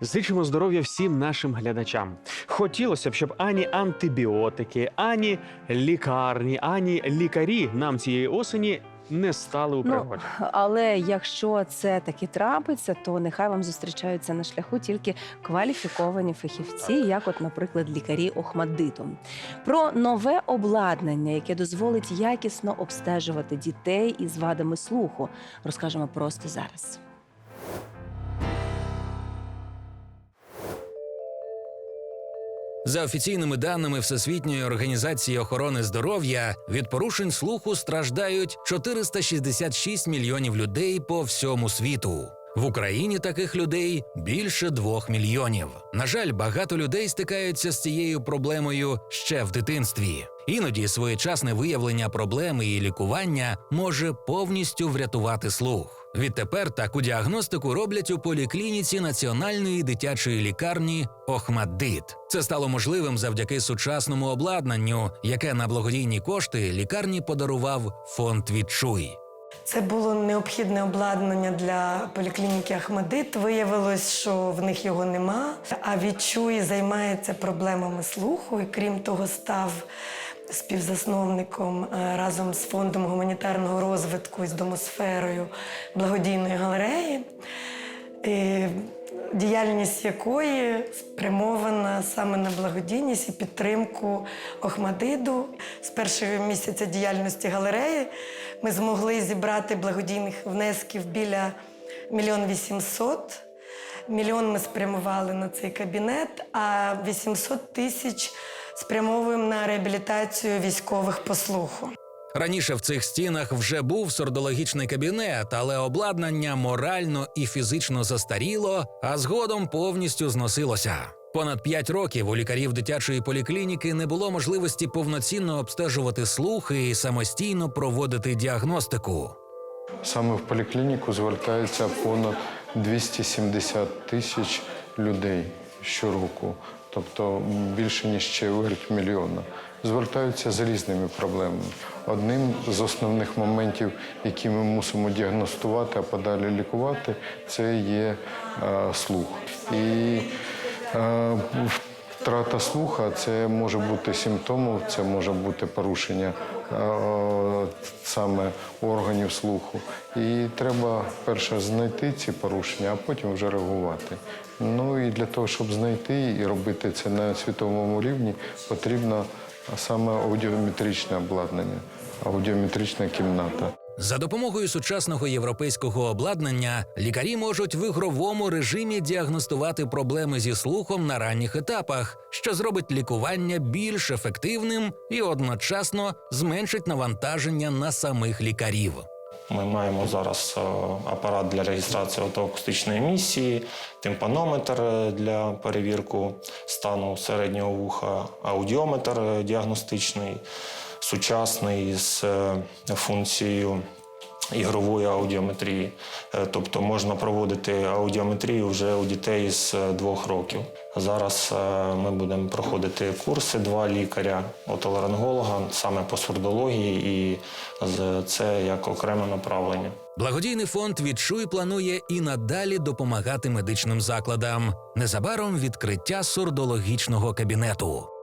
Зичимо здоров'я всім нашим глядачам. Хотілося б, щоб ані антибіотики, ані лікарні, ані лікарі нам цієї осені не стали у Ну, але якщо це таки трапиться, то нехай вам зустрічаються на шляху тільки кваліфіковані фахівці, як, от, наприклад, лікарі Охмаддиту. Про нове обладнання, яке дозволить якісно обстежувати дітей із вадами слуху, розкажемо просто зараз. За офіційними даними Всесвітньої організації охорони здоров'я, від порушень слуху страждають 466 мільйонів людей по всьому світу. В Україні таких людей більше двох мільйонів. На жаль, багато людей стикаються з цією проблемою ще в дитинстві. Іноді своєчасне виявлення проблеми і лікування може повністю врятувати слух. Відтепер таку діагностику роблять у поліклініці Національної дитячої лікарні Охмаддит. Це стало можливим завдяки сучасному обладнанню, яке на благодійні кошти лікарні подарував фонд Відчуй. Це було необхідне обладнання для поліклініки Ахмадит. Виявилось, що в них його нема. А відчуй займається проблемами слуху і крім того, став співзасновником е, разом з фондом гуманітарного розвитку і з домосферою благодійної галереї. Діяльність якої спрямована саме на благодійність і підтримку Охмадиду. З першого місяця діяльності галереї ми змогли зібрати благодійних внесків біля мільйон вісімсот. Мільйон ми спрямували на цей кабінет, а 800 тисяч спрямовуємо на реабілітацію військових по слуху. Раніше в цих стінах вже був сордологічний кабінет, але обладнання морально і фізично застаріло, а згодом повністю зносилося. Понад п'ять років у лікарів дитячої поліклініки не було можливості повноцінно обстежувати слухи і самостійно проводити діагностику. Саме в поліклініку звертається понад 270 тисяч людей щороку, тобто більше ніж чверть мільйона. Звертаються з різними проблемами. Одним з основних моментів, які ми мусимо діагностувати, а подалі лікувати, це є е, слух. І е, Втрата слуха це може бути симптомом, це може бути порушення е, саме органів слуху. І треба перше знайти ці порушення, а потім вже реагувати. Ну і для того, щоб знайти і робити це на світовому рівні, потрібно саме аудіометричне обладнання, аудіометрична кімната. За допомогою сучасного європейського обладнання лікарі можуть в ігровому режимі діагностувати проблеми зі слухом на ранніх етапах, що зробить лікування більш ефективним і одночасно зменшить навантаження на самих лікарів. Ми маємо зараз е, апарат для реєстрації отоакустичної емісії, тимпанометр е, для перевірки стану середнього вуха, аудіометр е, діагностичний, сучасний з е, функцією ігрової аудіометрії. Е, Тобто можна проводити аудіометрію вже у дітей з е, двох років. Зараз ми будемо проходити курси два лікаря, отоларинголога саме по сурдології, і це як окреме направлення. Благодійний фонд Відчуй планує і надалі допомагати медичним закладам. Незабаром відкриття сурдологічного кабінету.